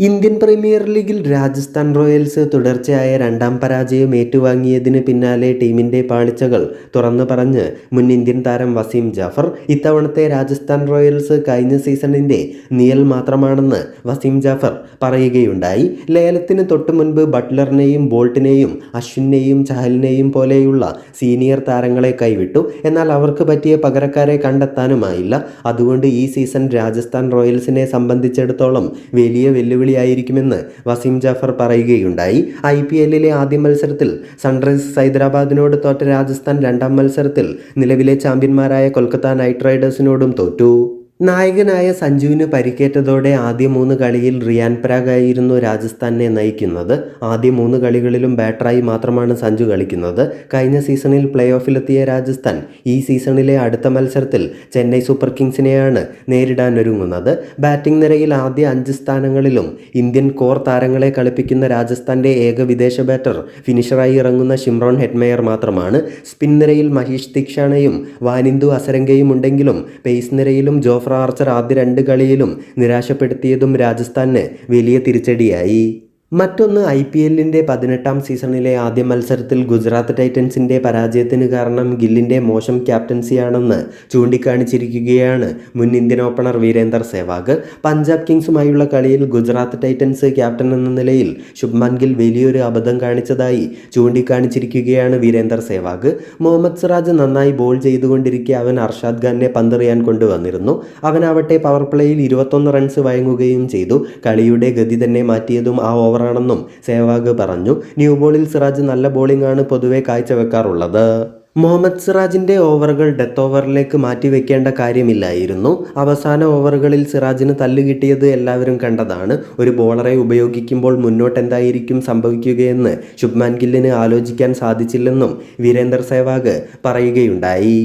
Indian premier ലീഗിൽ Rajasthan Royals തുടർച്ചയായ രണ്ടാം പരാജയം ഏറ്റുവാങ്ങിയതിന് പിന്നാലെ ടീമിന്റെ പാളിച്ചകൾ തുറന്നു പറഞ്ഞ് മുൻ ഇന്ത്യൻ താരം വസീം ജാഫർ ഇത്തവണത്തെ രാജസ്ഥാൻ റോയൽസ് കഴിഞ്ഞ സീസണിന്റെ നിയൽ മാത്രമാണെന്ന് വസീം ജാഫർ പറയുകയുണ്ടായി. ലേലത്തിന് തൊട്ടു മുൻപ് ബട്ട്ലറിനെയും ബോൾട്ടിനെയും അശ്വിനെയും ചഹലിനെയും പോലെയുള്ള സീനിയർ താരങ്ങളെ കൈവിട്ടു. എന്നാൽ അവർക്ക് പറ്റിയ പകരക്കാരെ കണ്ടെത്താനുമായില്ല. അതുകൊണ്ട് ഈ സീസൺ രാജസ്ഥാൻ റോയൽസിനെ സംബന്ധിച്ചിടത്തോളം വലിയ വെല്ലുവിളിയായിരിക്കുമെന്ന് വസീം ജാഫർ പറയുകയുണ്ടായി. ഐ പി എല്ലിലെ ആദ്യ മത്സരത്തിൽ സൺറൈസേഴ്സ് ഹൈദരാബാദിനോട് തോറ്റ രാജസ്ഥാൻ രണ്ടാം മത്സരത്തിൽ നിലവിലെ ചാമ്പ്യന്മാരായ കൊൽക്കത്ത നൈറ്റ് റൈഡേഴ്സിനോടും തോറ്റു. നായകനായ സഞ്ജുവിന് പരിക്കേറ്റതോടെ ആദ്യ മൂന്ന് കളിയിൽ റിയാൻ പരാഗ് ആയിരുന്നു രാജസ്ഥാനെ നയിക്കുന്നത്. ആദ്യ മൂന്ന് കളികളിലും ബാറ്ററായി മാത്രമാണ് സഞ്ജു കളിക്കുന്നത്. കഴിഞ്ഞ സീസണിൽ പ്ലേ ഓഫിലെത്തിയ രാജസ്ഥാൻ ഈ സീസണിലെ അടുത്ത മത്സരത്തിൽ ചെന്നൈ സൂപ്പർ കിങ്സിനെയാണ് നേരിടാനൊരുങ്ങുന്നത് ബാറ്റിംഗ് നിരയിൽ ആദ്യ അഞ്ച് സ്ഥാനങ്ങളിലും ഇന്ത്യൻ കോർ താരങ്ങളെ കളിപ്പിക്കുന്ന രാജസ്ഥാന്റെ ഏക വിദേശ ബാറ്റർ ഫിനിഷറായി ഇറങ്ങുന്ന ഷിംറോൺ ഹെഡ്മയർ മാത്രമാണ്. സ്പിൻ നിരയിൽ മഹീഷ് ദീക്ഷാണയും വാനിന്ദു അസരംഗയും ഉണ്ടെങ്കിലും പേസ് നിരയിലും ജോഫ്ര ആർച്ചർ ആദ്യ രണ്ട് കളിയിലും നിരാശപ്പെടുത്തിയതും രാജസ്ഥാന് വലിയ തിരിച്ചടിയായി. മറ്റൊന്ന് ഐ പി എല്ലിന്റെ പതിനെട്ടാം സീസണിലെ ആദ്യ മത്സരത്തിൽ ഗുജറാത്ത് ടൈറ്റൻസിന്റെ പരാജയത്തിന് കാരണം ഗില്ലിന്റെ മോശം ക്യാപ്റ്റൻസിയാണെന്ന് ചൂണ്ടിക്കാണിച്ചിരിക്കുകയാണ് മുൻ ഇന്ത്യൻ ഓപ്പണർ വീരേന്ദർ സേവാഗ്. പഞ്ചാബ് കിങ്സുമായുള്ള കളിയിൽ ഗുജറാത്ത് ടൈറ്റൻസ് ക്യാപ്റ്റൻ എന്ന നിലയിൽ ശുഭ്മാൻ ഗിൽ വലിയൊരു അബദ്ധം കാണിച്ചതായി ചൂണ്ടിക്കാണിച്ചിരിക്കുകയാണ് വീരേന്ദർ സേവാഗ്. മുഹമ്മദ് സിറാജ് നന്നായി ബോൾ ചെയ്തുകൊണ്ടിരിക്കെ അവൻ അർഷാദ് ഖാനെ പന്തെറിയാൻ കൊണ്ടുവന്നിരുന്നു. അവനാവട്ടെ പവർ പ്ലേയിൽ ഇരുപത്തൊന്ന് റൺസ് വഴങ്ങുകയും ചെയ്തു. കളിയുടെ ഗതി തന്നെ മാറ്റിയതും ആ ഓവറാണെന്നും സേവാഗ് പറഞ്ഞു. ന്യൂ ബോളിൽ സിറാജ് നല്ല ബോളിംഗ് ആണ് പൊതുവെ കാഴ്ചവെക്കാറുള്ളത്. മുഹമ്മദ് സിറാജിന്റെ ഓവറുകൾ ഡെത്ത് ഓവറിലേക്ക് മാറ്റിവെക്കേണ്ട കാര്യമില്ലായിരുന്നു. അവസാന ഓവറുകളിൽ സിറാജിന് തല്ല് കിട്ടിയത് എല്ലാവരും കണ്ടതാണ്. ഒരു ബോളറെ ഉപയോഗിക്കുമ്പോൾ മുന്നോട്ട് എന്തായിരിക്കും സംഭവിക്കുകയെന്ന് ശുഭ്മാൻ ഗില്ലിന് ആലോചിക്കാൻ സാധിച്ചില്ലെന്നും വീരേന്ദർ സേവാഗ് പറയുകയുണ്ടായി.